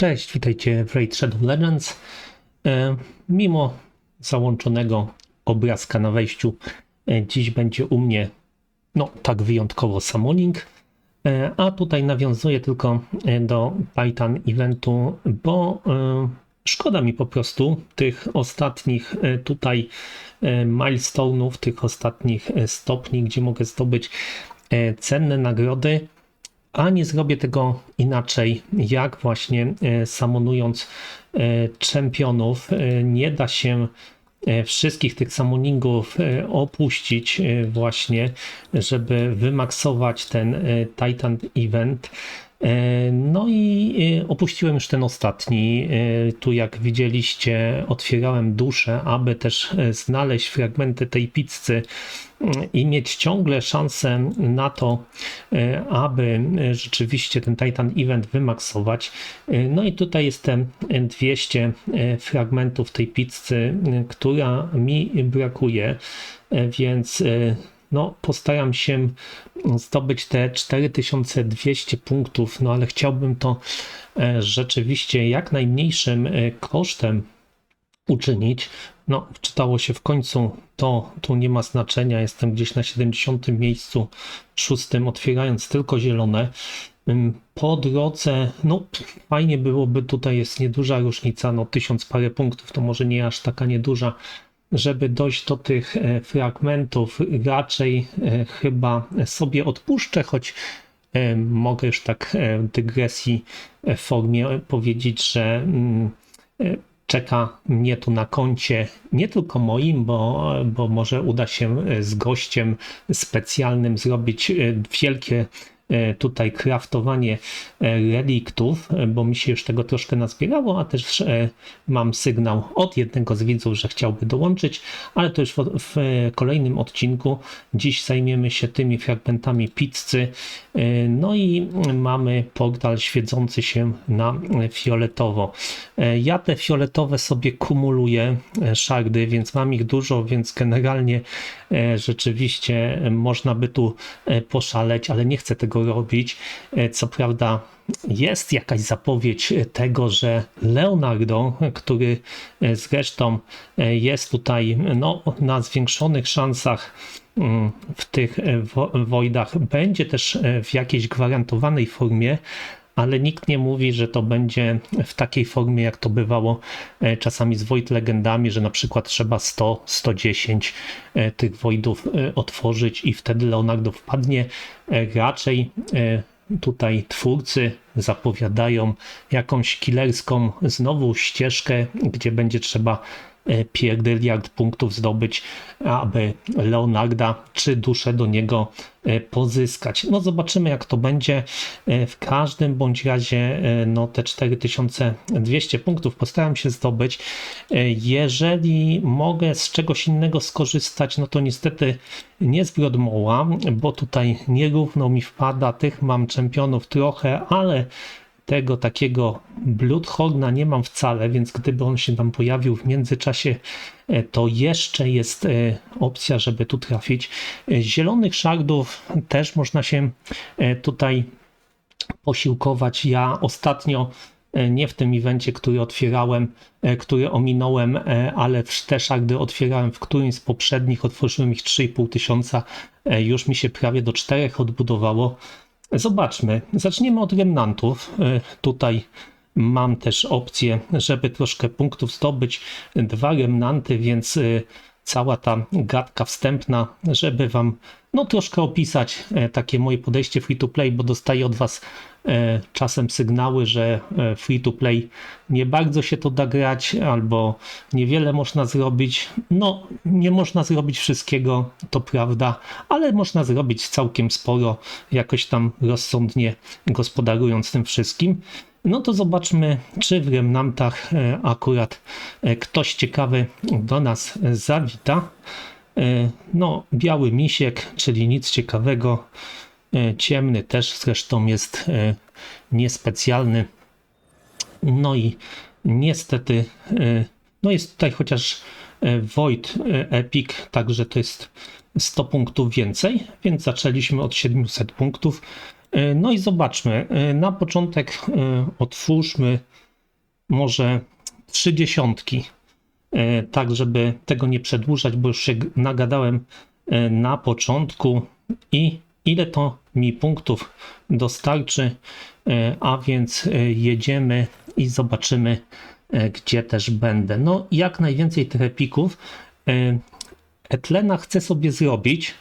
Cześć, witajcie w Raid Shadow Legends. E, mimo załączonego obrazka na wejściu, e, dziś będzie u mnie no tak wyjątkowo summoning, e, a tutaj nawiązuję tylko do Python eventu, bo szkoda mi po prostu tych ostatnich tutaj milestone'ów, tych ostatnich stopni, gdzie mogę zdobyć cenne nagrody a nie zrobię tego inaczej, jak właśnie e, samonując e, czempionów. E, Nie da się wszystkich tych summoningów e, opuścić właśnie, żeby wymaksować ten Titan Event. E, No i e, opuściłem już ten ostatni. E, Tu jak widzieliście, otwierałem duszę, aby też znaleźć fragmenty tej pizzy i mieć ciągle szansę na to, aby rzeczywiście ten Titan Event wymaksować. No i tutaj jest te 200 e, fragmentów tej pizzy, która mi brakuje, więc no, postaram się zdobyć te 4200 punktów, no ale chciałbym to e, rzeczywiście jak najmniejszym e, kosztem uczynić. No, wczytało się w końcu, to tu nie ma znaczenia. Jestem gdzieś na 70 miejscu, szóstym, otwierając tylko zielone. Po drodze, no fajnie byłoby, tutaj jest nieduża różnica, no tysiąc parę punktów, to może nie aż taka nieduża, żeby dojść do tych e, fragmentów. Raczej e, chyba sobie odpuszczę, choć e, mogę już tak w dygresji w formie powiedzieć, że mm, czeka mnie tu na koncie nie tylko moim, bo, bo może uda się z gościem specjalnym zrobić wielkie tutaj kraftowanie e, reliktów, e, bo mi się już tego troszkę nazbierało, a też e, mam sygnał od jednego z widzów, że chciałby dołączyć, ale to już w, w kolejnym odcinku. Dziś zajmiemy się tymi fragmentami pizzy. E, No i mamy portal świecący się na fioletowo. E, Ja te fioletowe sobie kumuluję e, szardy, więc mam ich dużo, więc generalnie e, rzeczywiście e, można by tu e, poszaleć, ale nie chcę tego robić. E, Co prawda jest jakaś zapowiedź tego, że Leonardo, który e, zresztą e, jest tutaj no, na zwiększonych szansach mm, w tych wo- wojdach, będzie też w jakiejś gwarantowanej formie, ale nikt nie mówi, że to będzie w takiej formie, jak to bywało e, czasami z Void Legendami, że na przykład trzeba 100, 110 e, tych Voidów e, otworzyć i wtedy Leonardo wpadnie. Raczej tutaj twórcy zapowiadają jakąś killerską znowu ścieżkę, gdzie będzie trzeba pierdyliard punktów zdobyć, aby Leonarda czy duszę do niego e, pozyskać. No zobaczymy jak to będzie. E, W każdym bądź razie e, no te 4200 punktów postaram się zdobyć. E, Jeżeli mogę z czegoś innego skorzystać, no to niestety nie z Brodmoła, bo tutaj nierówno mi wpada. Tych mam czempionów trochę, ale tego takiego Bloodhorna nie mam wcale, więc gdyby on się tam pojawił w międzyczasie, e, to jeszcze jest e, opcja, żeby tu trafić. E, Zielonych szardów też można się tutaj posiłkować. Ja ostatnio, nie w tym evencie, który otwierałem, który ominąłem, ale w te szardy otwierałem w którymś z poprzednich, otworzyłem ich 3,5 tysiąca, już mi się prawie do czterech odbudowało. Zobaczmy. Zaczniemy od remnantów. E, Tutaj mam też opcję, żeby troszkę punktów zdobyć. Dwa remnanty, więc e, cała ta gadka wstępna, żeby wam no troszkę opisać e, takie moje podejście free to play, bo dostaję od was czasem sygnały, że e, free to play nie bardzo się to da grać, albo niewiele można zrobić. No, nie można zrobić wszystkiego, to prawda, ale można zrobić całkiem sporo, jakoś tam rozsądnie gospodarując tym wszystkim. No to zobaczmy, czy w Remnantach e, akurat e, ktoś ciekawy do nas e, zawita. E, No, biały misiek, czyli nic ciekawego. E, Ciemny też zresztą jest e, niespecjalny. No i niestety, e, no jest tutaj chociaż Void Epic, także to jest 100 punktów więcej, więc zaczęliśmy od 700 punktów. No i zobaczmy, na początek otwórzmy może trzy dziesiątki, tak żeby tego nie przedłużać, bo już się nagadałem na początku i ile to mi punktów dostarczy, e, a więc e, jedziemy i zobaczymy, e, gdzie też będę. No, jak najwięcej tych epików. Etlena chcę sobie zrobić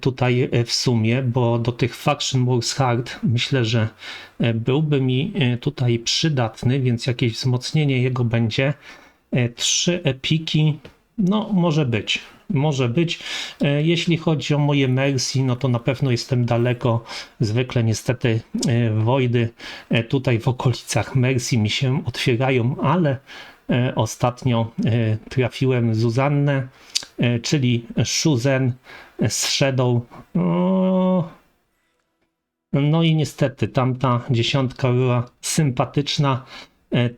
tutaj w sumie, bo do tych Faction Wars Hard myślę, że byłby mi tutaj przydatny, więc jakieś wzmocnienie jego będzie. Trzy epiki, no może być, może być. E, Jeśli chodzi o moje Mercy, no to na pewno jestem daleko. Zwykle niestety e, Wojdy e, tutaj w okolicach Mercy mi się otwierają, ale ostatnio trafiłem Zuzannę, czyli Shuzen z Shadow. O, no i niestety tamta dziesiątka była sympatyczna.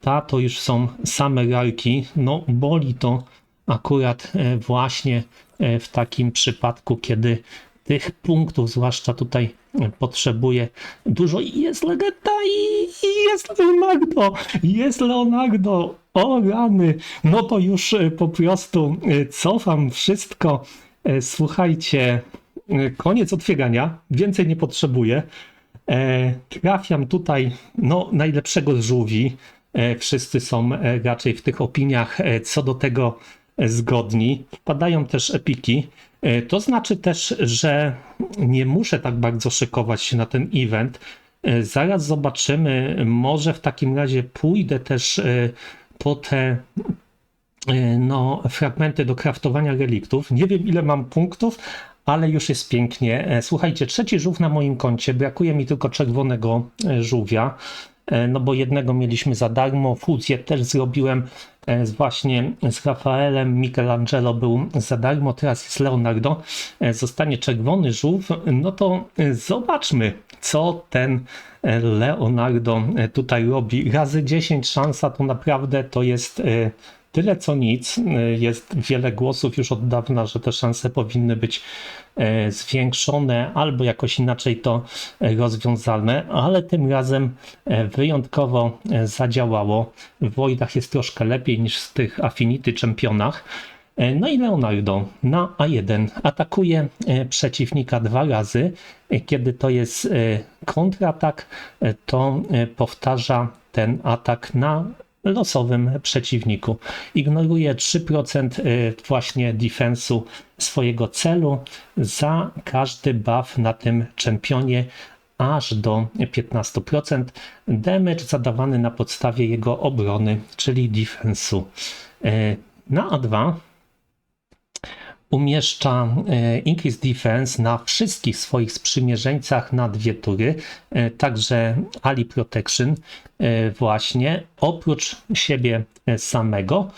Ta to już są same rarki. No boli to akurat e, właśnie e, w takim przypadku, kiedy tych punktów, zwłaszcza tutaj e, potrzebuję dużo i jest legenda i, i jest Leonardo, jest Leonardo, o rany, no to już po prostu cofam wszystko. Słuchajcie, koniec otwierania, więcej nie potrzebuję. Trafiam tutaj no, najlepszego z żółwi. Wszyscy są raczej w tych opiniach co do tego zgodni. Wpadają też epiki. E, to znaczy też, że nie muszę tak bardzo szykować się na ten event. E, zaraz zobaczymy. Może w takim razie pójdę też e, po te no, fragmenty do kraftowania reliktów. Nie wiem ile mam punktów, ale już jest pięknie. Słuchajcie, trzeci żółw na moim koncie. Brakuje mi tylko czerwonego żółwia. E, No bo jednego mieliśmy za darmo. Fuzję też zrobiłem e, z właśnie z Rafaelem. Michelangelo był za darmo. Teraz jest Leonardo. E, Zostanie czerwony żółw. No to zobaczmy, co ten Leonardo tutaj robi. Razy 10 szansa to naprawdę to jest tyle co nic. Jest wiele głosów już od dawna, że te szanse powinny być zwiększone albo jakoś inaczej to e, rozwiązane, ale tym razem e, wyjątkowo e, zadziałało. W Voidach jest troszkę lepiej niż w tych Affinity Championach. E, No i Leonardo na A1 atakuje e, przeciwnika dwa razy. E, Kiedy to jest e, kontratak, e, to e, powtarza ten atak na losowym przeciwniku. Ignoruje 3% e, właśnie defensu swojego celu za każdy buff na tym czempionie aż do 15%. Damage zadawany na podstawie jego obrony, czyli defensu. E, Na A2 umieszcza e, Increase Defense na wszystkich swoich sprzymierzeńcach na dwie tury, e, także Ali Protection e, właśnie, oprócz siebie samego,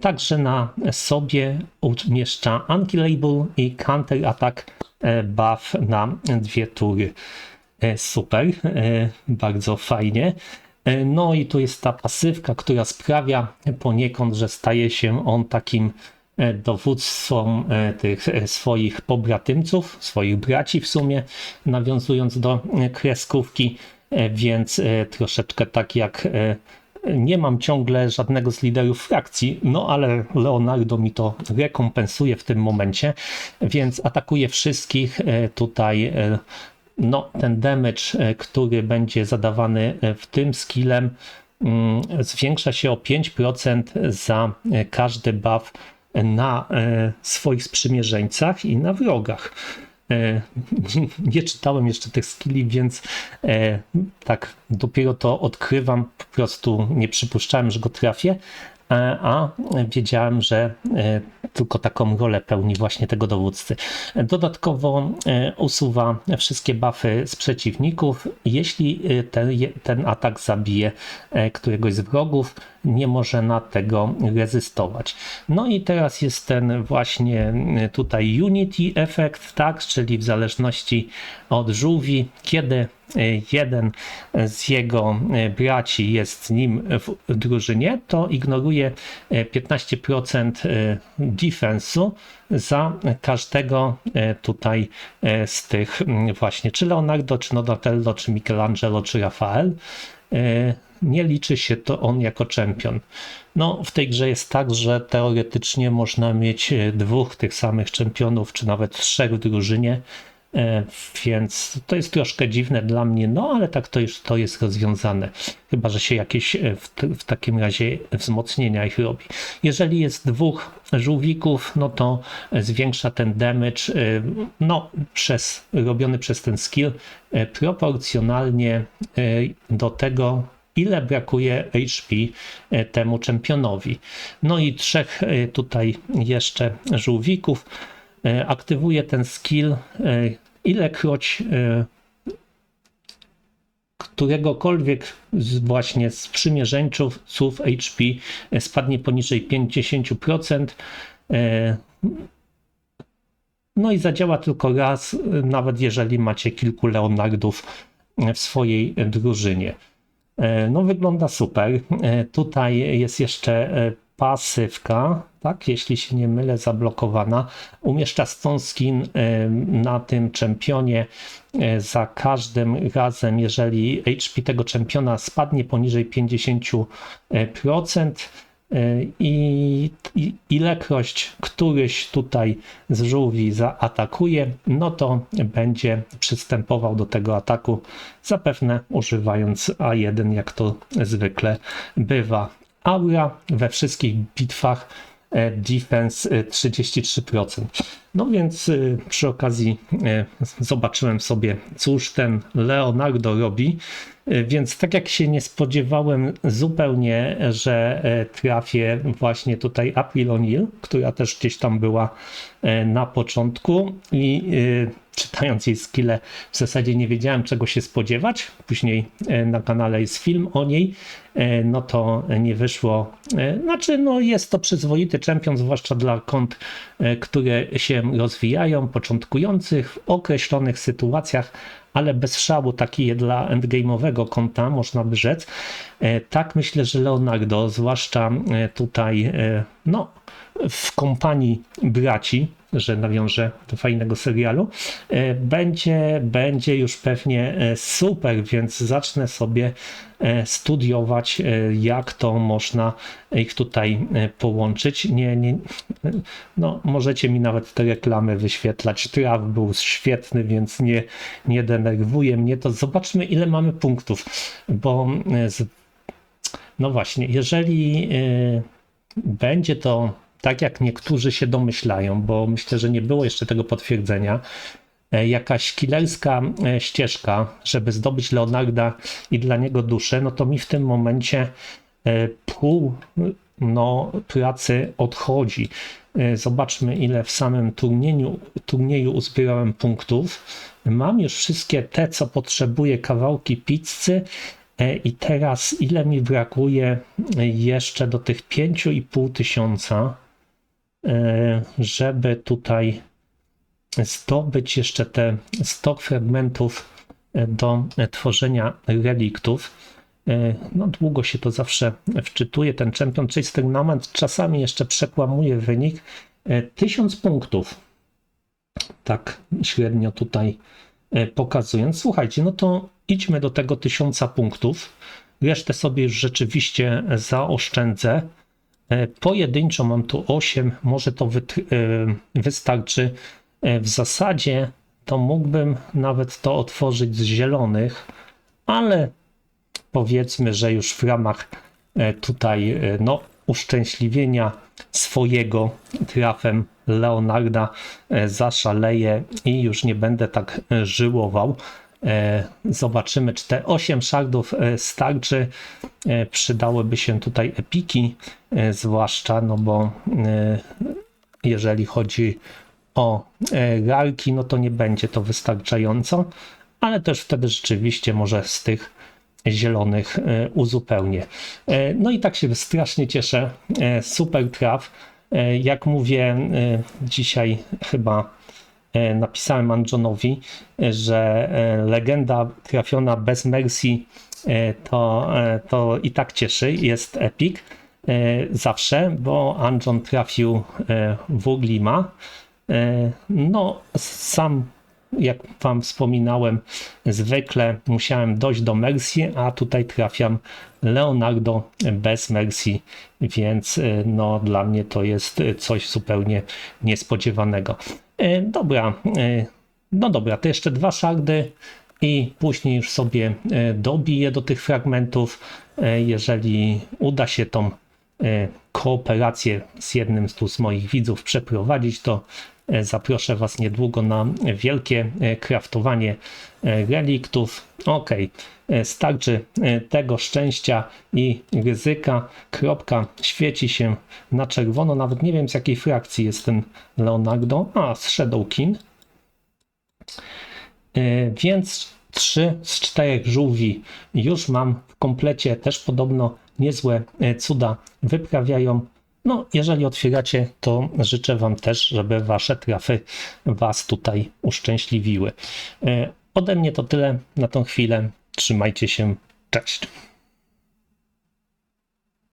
także na sobie umieszcza Unkillable i Counter Attack buff na dwie tury. Super, bardzo fajnie. No i tu jest ta pasywka, która sprawia poniekąd, że staje się on takim e, dowódcą e, tych e, swoich pobratymców, swoich braci w sumie, nawiązując do kreskówki, więc troszeczkę tak jak nie mam ciągle żadnego z liderów frakcji, no ale Leonardo mi to rekompensuje w tym momencie, więc atakuje wszystkich tutaj. No, ten damage, który będzie zadawany w tym skillem, mm, zwiększa się o 5% za każdy buff na e, swoich sprzymierzeńcach i na wrogach. E, Nie czytałem jeszcze tych skilli, więc e, tak dopiero to odkrywam. Po prostu nie przypuszczałem, że go trafię, a wiedziałem, że e, tylko taką rolę pełni właśnie tego dowódcy. Dodatkowo e, usuwa wszystkie buffy z przeciwników. Jeśli e, ten, ten atak zabije e, któregoś z wrogów, nie może na tego rezystować. No i teraz jest ten właśnie e, tutaj Unity Effect, tak, czyli w zależności od żółwi, kiedy e, jeden z jego e, braci jest z nim w drużynie, to ignoruje e, 15% e, defensu za każdego e, tutaj e, z tych właśnie, czy Leonardo, czy Donatello, czy Michelangelo, czy Rafael. E, nie liczy się to on jako czempion. No, w tej grze jest tak, że teoretycznie można mieć e, dwóch tych samych czempionów, czy nawet trzech w drużynie, e, więc to jest troszkę dziwne dla mnie, no ale tak to już to jest rozwiązane. Chyba, że się jakieś e, w, w takim razie wzmocnienia ich robi. Jeżeli jest dwóch żółwików, no to zwiększa ten damage, no, przez, robiony przez ten skill proporcjonalnie do tego, ile brakuje HP e, temu czempionowi. No i trzech e, tutaj jeszcze żółwików e, aktywuje ten skill ilekroć któregokolwiek z właśnie sprzymierzeńców HP spadnie poniżej 50%. No i zadziała tylko raz, nawet jeżeli macie kilku Leonardów w swojej drużynie. E, no wygląda super. E, tutaj jest jeszcze e, pasywka, tak, jeśli się nie mylę, zablokowana. Umieszcza stone skin na tym czempionie za każdym razem, jeżeli HP tego czempiona spadnie poniżej 50%, i, i ilekroć któryś tutaj z żółwi zaatakuje, no to będzie przystępował do tego ataku, zapewne używając A1, jak to zwykle bywa. Aura we wszystkich bitwach e, defense 33%. No więc e, przy okazji zobaczyłem sobie, cóż ten Leonardo robi. Więc tak jak się nie spodziewałem zupełnie, że trafię właśnie tutaj April O'Neil, która też gdzieś tam była na początku i czytając jej skille w zasadzie nie wiedziałem czego się spodziewać. Później na kanale jest film o niej, no to nie wyszło. Znaczy, no jest to przyzwoity czempion, zwłaszcza dla kont, które się rozwijają, początkujących w określonych sytuacjach ale bez szału taki dla endgame'owego konta, można by rzec. E, tak myślę, że Leonardo, zwłaszcza e, tutaj, e, no, w kompanii braci, że nawiążę do fajnego serialu, będzie, będzie już pewnie super, więc zacznę sobie studiować, jak to można ich tutaj połączyć. Nie, nie, no, możecie mi nawet te reklamy wyświetlać. Traf był świetny, więc nie, nie denerwuje mnie to. Zobaczmy, ile mamy punktów, bo z no właśnie, jeżeli będzie to tak, jak niektórzy się domyślają, bo myślę, że nie było jeszcze tego potwierdzenia, e, jakaś killerska e, ścieżka, żeby zdobyć Leonarda i dla niego duszę, no to mi w tym momencie e, pół no, pracy odchodzi. Zobaczmy, ile w samym turnieju, turnieju uzbierałem punktów. Mam już wszystkie te, co potrzebuję, kawałki pizzy I teraz ile mi brakuje jeszcze do tych 5,5 tysiąca, żeby tutaj zdobyć jeszcze te 100 fragmentów e, do tworzenia reliktów. No długo się to zawsze wczytuje. Ten Champion Chase Tournament czasami jeszcze przekłamuje wynik. 1000 punktów. Tak średnio tutaj pokazując. Słuchajcie, no to idźmy do tego tysiąca punktów. Resztę sobie już rzeczywiście zaoszczędzę. E, pojedynczo mam tu 8, może to e, wystarczy. E, w zasadzie to mógłbym nawet to otworzyć z zielonych, ale powiedzmy, że już w ramach tutaj no, uszczęśliwienia swojego trafem Leonarda zaszaleję i już nie będę tak żyłował. E, zobaczymy, czy te 8 shardów e, starczy. E, przydałyby się tutaj epiki, zwłaszcza, no bo jeżeli chodzi o rarki, no to nie będzie to wystarczająco, ale też wtedy rzeczywiście może z tych zielonych uzupełnię. No i tak się strasznie cieszę. Super traf. Jak mówię, dzisiaj chyba E, napisałem Anjonowi, że e, legenda trafiona bez Mercy e, to, to i tak cieszy, jest epic zawsze, bo Anjon trafił w Uglima. No, sam jak Wam wspominałem, zwykle musiałem dojść do Mercy, a tutaj trafiam Leonardo bez Mercy, więc no, dla mnie to jest coś zupełnie niespodziewanego. Y, Dobra, y, no dobra, to jeszcze dwa szardy i później już sobie y, dobiję do tych fragmentów. Jeżeli uda się tą kooperację z jednym z, tu z moich widzów przeprowadzić, to zaproszę Was niedługo na wielkie y, kraftowanie y, reliktów. Ok, starczy y, tego szczęścia i ryzyka. Kropka świeci się na czerwono. Nawet nie wiem z jakiej frakcji jest ten Leonardo. A, z Shadowkin. Y, Więc trzy z czterech żółwi już mam w komplecie. Też podobno niezłe cuda wyprawiają. No, jeżeli otwieracie, to życzę Wam też, żeby Wasze trafy Was tutaj uszczęśliwiły. Y, Ode mnie to tyle na tą chwilę. Trzymajcie się. Cześć.